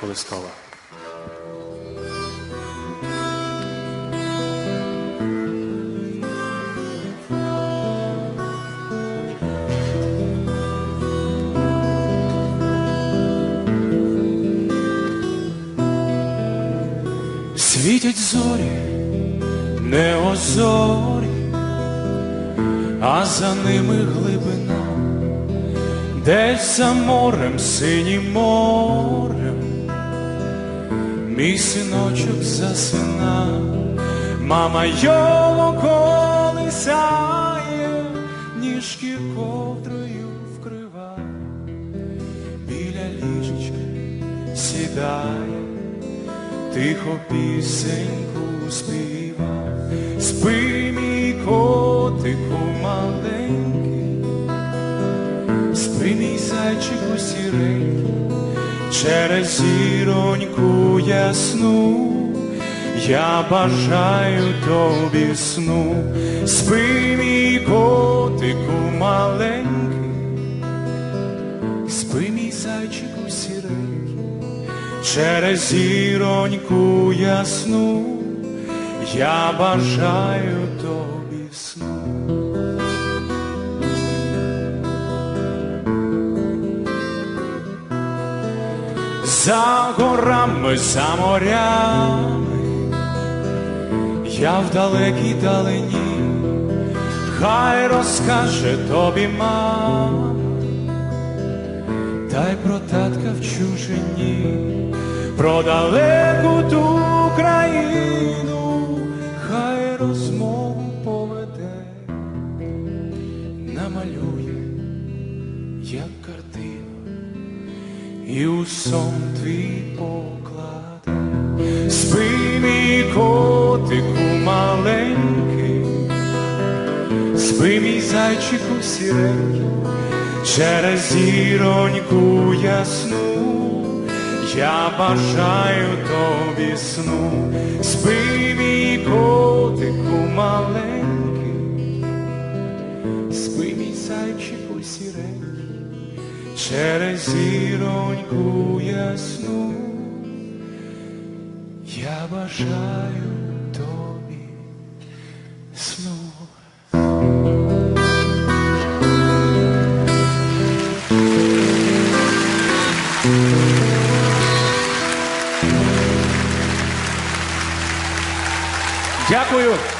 Колискова. Світять зорі, не озорі, а за ними глибина, десь за морем, синім морем, мій синочок засина, мама його колисає, ніжки ковдрою вкрива, біля ліжечка сідає тихо пісеньку співа, спи, мій котику маленький, спи, мій зайчику сіренький, через зіроньку ясну, я бажаю тобі сну, спи, мій котику маленький, спи, мій зайчику сіренький. Через зіроньку ясну, я бажаю тобі сну. За горами, за морями, я в далекій далині, хай розкаже тобі мама, та й про татка в чужині, про далеку ту країну, хай розмову поведе, намалює, як картину, і у сон твій покладе, спи, мій котику маленький, спи, мій зайчику сіренький, через зіроньку ясну, я бажаю тобі сну, спи, мій котику маленький, спи, мій зайчику сіренький, через зіроньку ясну, я бажаю тобі сну. Дякую.